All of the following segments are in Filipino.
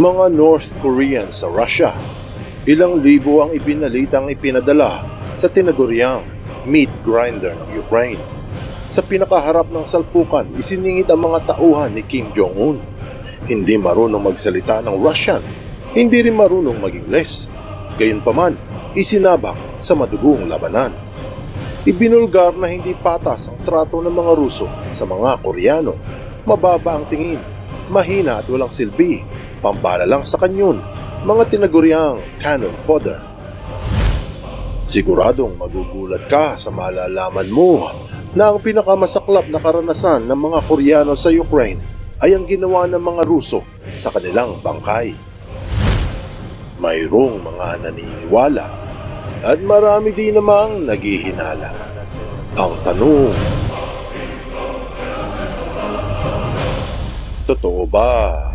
Mga North Koreans sa Russia. Ilang libo ang ibinalitang ipinadala sa tinaguriang meat grinder ng Ukraine. Sa pinakaharap ng salpukan, isiningit ang mga tauhan ni Kim Jong-un. Hindi marunong magsalita ng Russian, hindi rin marunong mag-Ingles. Gayunpaman, isinabak sa madugong labanan. Ibinulgar na hindi patas ang trato ng mga Ruso sa mga Koreano. Mababa ang tingin, mahina at walang silbi, pambala lang sa kanyon, mga tinaguriang cannon fodder. Siguradong magugulat ka sa malalaman mo na ang pinakamasaklap na karanasan ng mga Koreano sa Ukraine ay ang ginawa ng mga Ruso sa kanilang bangkay. Mayroong mga naniniwala at marami din namang naghihinala. Ang tanong, totoo ba?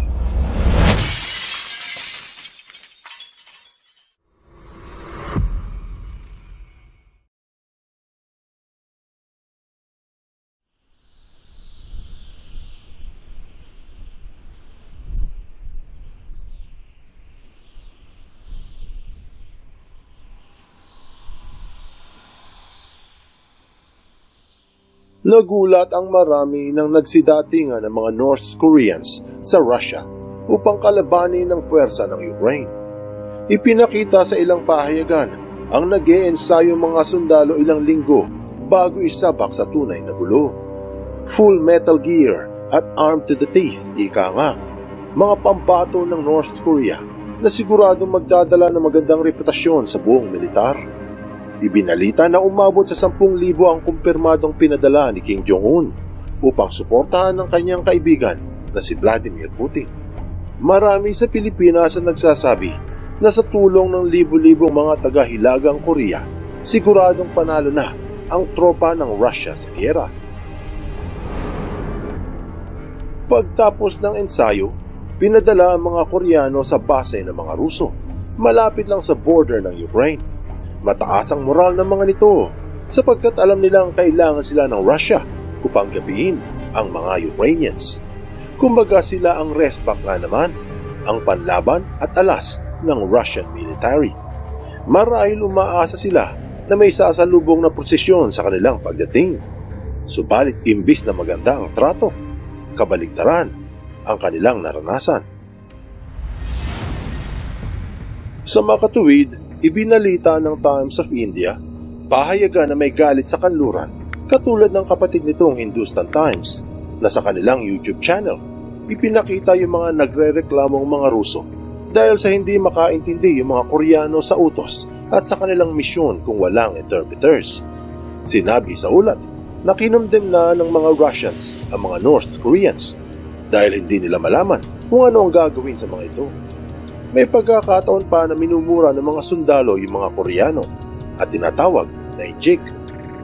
Nagulat ang marami ng nagsidatingan ng mga North Koreans sa Russia upang kalabanin ng puwersa ng Ukraine. Ipinakita sa ilang pahayagan ang nag ensayo mga sundalo ilang linggo bago isabak sa tunay na gulo. Full metal gear at armed to the teeth, ika nga. Mga pambato ng North Korea na siguradong magdadala ng magandang reputasyon sa buong militar. Ibinalita na umabot sa 10,000 ang kumpirmadong pinadala ni King Jong-un upang suportahan ng kanyang kaibigan na si Vladimir Putin. Marami sa Pilipinas ang nagsasabi na sa tulong ng libo-libong mga taga-hilagang Korea, siguradong panalo na ang tropa ng Russia sa gera. Pagtapos ng ensayo, pinadala ang mga Koreano sa base ng mga Ruso, malapit lang sa border ng Ukraine. Mataas ang moral ng mga nito sapagkat alam nilang kailangan sila ng Russia upang gabihin ang mga Ukrainians. Kumbaga sila ang resback nga naman, ang panlaban at alas ng Russian military. Marahil umaasa sila na may sasalubong na prosesyon sa kanilang pagdating. Subalit imbis na maganda ang trato, kabaligtaran ang kanilang naranasan. Sa makatuwid, ibinalita ng Times of India, pahayagan na may galit sa kanluran, katulad ng kapatid nitong Hindustan Times, na sa kanilang YouTube channel, ipinakita yung mga nagre-reklamong mga Ruso dahil sa hindi makaintindi yung mga Koreano sa utos at sa kanilang misyon kung walang interpreters. Sinabi sa ulat na kinumdem na ng mga Russians ang mga North Koreans dahil hindi nila malaman kung ano ang gagawin sa mga ito. May pagkakataon pa na minumura ng mga sundalo yung mga Koreano at tinatawag na ijik.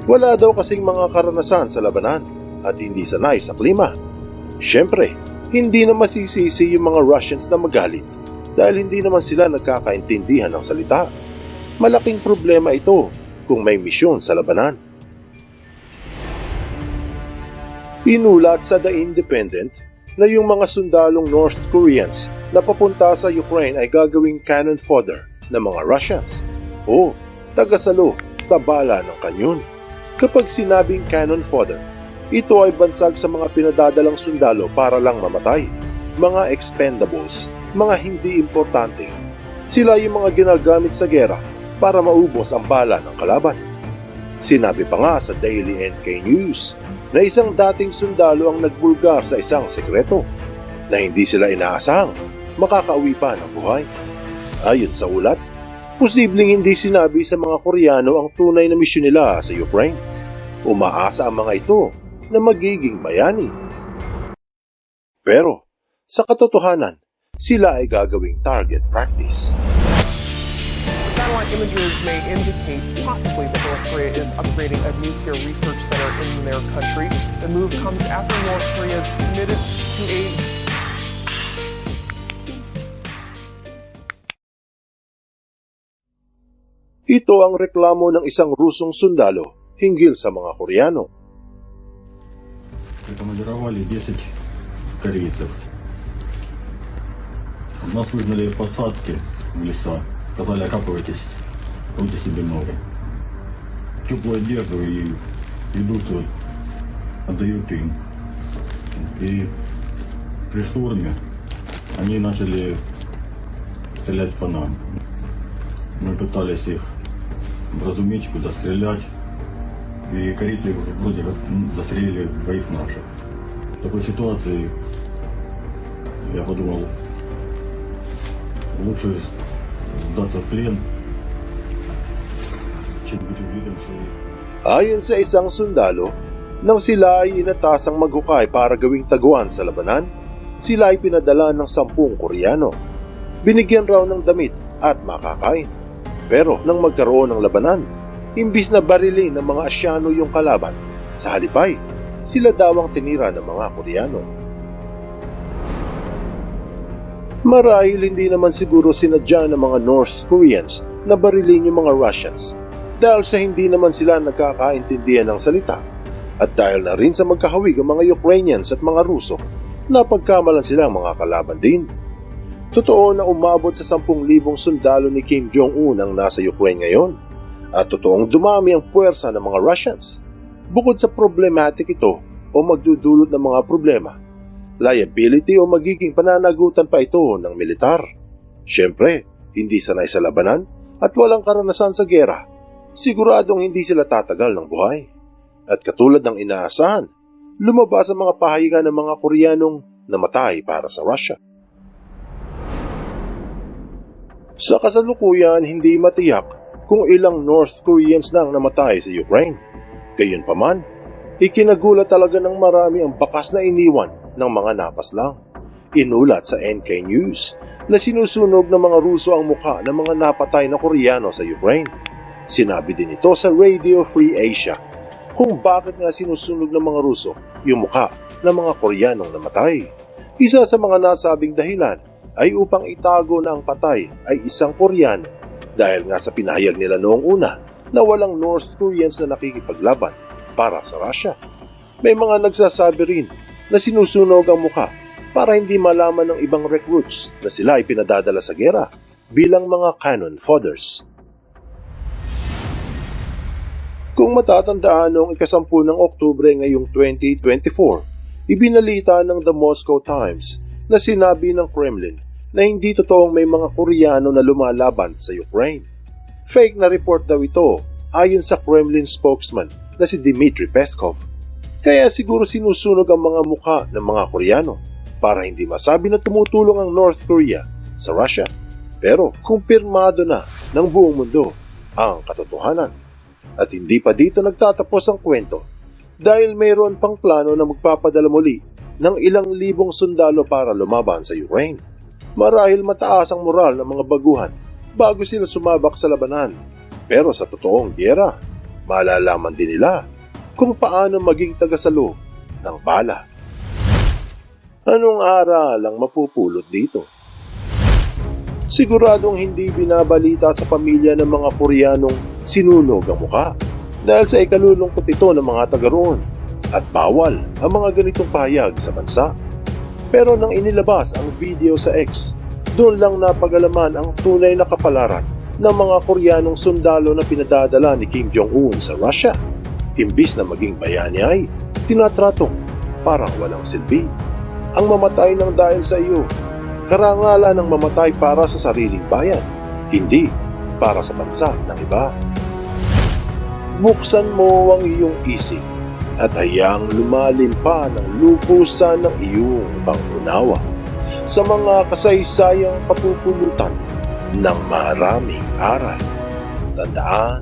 Wala daw kasing mga karanasan sa labanan at hindi sanay sa klima. Siyempre, hindi na masisisi yung mga Russians na magalit dahil hindi naman sila nagkakaintindihan ng salita. Malaking problema ito kung may misyon sa labanan. Inulat sa The Independent na yung mga sundalong North Koreans na papunta sa Ukraine ay gagawing cannon fodder ng mga Russians o tagasalo sa bala ng kanyon. Kapag sinabing cannon fodder, ito ay bansag sa mga pinadadalang sundalo para lang mamatay. Mga expendables, mga hindi importante. Sila yung mga ginagamit sa gera para maubos ang bala ng kalaban. Sinabi pa nga sa Daily NK News na isang dating sundalo ang nagbulgar sa isang sekreto na hindi sila inaasahang makakauwi pa ng buhay. Ayon sa ulat, posibleng hindi sinabi sa mga Koreano ang tunay na misyon nila sa Ukraine. Umaasa ang mga ito na magiging bayani. Pero, sa katotohanan, sila ay gagawing target practice. Satellite images may indicate possibly that North Korea is upgrading a nuclear research center in their country. The move comes after North Korea is committed to a Ito ang reklamo ng isang Rusong sundalo hinggil sa mga Koreano. Прикомандировали 10 корейцев. Нас выгнали в посадки в леса. Сказали, окапывайтесь, пойте себе море. Теплую одежду и еду все отдают им. И при штурме они начали стрелять по нам. Мы пытались их вразумить, куда стрелять. И корейцы вроде как застрелили двоих наших. В такой ситуации я подумал, лучше сдаться в плен, чем быть убитым в своей Ayon sa isang sundalo, nang sila ay inatasang maghukay para gawing taguan sa labanan, sila ay pinadala ng sampung Koreano. Binigyan raw ng damit at makakain. Pero nang magkaroon ng labanan, imbis na barilin ng mga Asyano yung kalaban, sa halipay, sila daw ang tinira ng mga Koreano. Marahil hindi naman siguro sinadya ng mga North Koreans na barilin yung mga Russians dahil sa hindi naman sila nagkakaintindihan ng salita at dahil na rin sa magkahawig ang mga Ukrainians at mga Ruso napagkamalan silang mga kalaban din. Totoo na umabot sa 10,000 sundalo ni Kim Jong-un ang nasa Ukraine ngayon at totoong dumami ang puwersa ng mga Russians. Bukod sa problematic ito o magdudulot ng mga problema, liability o magiging pananagutan pa ito ng militar. Siyempre, hindi sanay sa labanan at walang karanasan sa gera siguradong hindi sila tatagal ng buhay. At katulad ng inaasahan, lumabas ang mga pahayagan ng mga Koreanong namatay para sa Russia. Sa kasalukuyan, hindi matiyak kung ilang North Koreans na ang namatay sa Ukraine. Gayunpaman, ikinagulat talaga ng marami ang bakas na iniwan ng mga napas lang. Inulat sa NK News na sinusunog ng mga Ruso ang mukha ng mga napatay na Koreano sa Ukraine. Sinabi din ito sa Radio Free Asia kung bakit nga sinusunog ng mga Ruso yung mukha ng mga Koreanong namatay. Isa sa mga nasabing dahilan ay upang itago na ang patay ay isang Koreano dahil nga sa pinahayag nila noong una na walang North Koreans na nakikipaglaban para sa Russia. May mga nagsasabi rin na sinusunog ang mukha para hindi malaman ng ibang recruits na sila ay pinadadala sa gera bilang mga cannon fodders. Kung matatandaan noong ikasampu ng Oktubre ngayong 2024, ibinalita ng The Moscow Times na sinabi ng Kremlin na hindi totoong may mga Koreano na lumalaban sa Ukraine. Fake na report daw ito ayon sa Kremlin spokesman na si Dmitry Peskov. Kaya siguro sinusunog ang mga mukha ng mga Koreano para hindi masabi na tumutulong ang North Korea sa Russia. Pero kumpirmado na ng buong mundo ang katotohanan. At hindi pa dito nagtatapos ang kwento dahil mayroon pang plano na magpapadala muli ng ilang libong sundalo para lumaban sa Ukraine. Marahil mataas ang moral ng mga baguhan bago sila sumabak sa labanan. Pero sa totoong gera, malalaman din nila kung paano maging tagasalo ng bala. Anong aral ang mapupulot dito? Siguradong hindi binabalita sa pamilya ng mga Koreanong sinunog ang mukha dahil sa ikalulungkot ito ng mga taga roon at bawal ang mga ganitong pahayag sa bansa. Pero nang inilabas ang video sa X, doon lang napagalaman ang tunay na kapalaran ng mga Koreanong sundalo na pinadadala ni Kim Jong-un sa Russia. Imbis na maging bayani ay tinatratong parang walang silbi. Ang mamatay ng dahil sa iyo, karangalan ng mamatay para sa sariling bayan, hindi para sa bansa ng iba. Buksan mo ang iyong isip at hayaang lumalim pa ng lukusan ng iyong pangunawa sa mga kasaysayang kapupulutan ng maraming aral. Tandaan,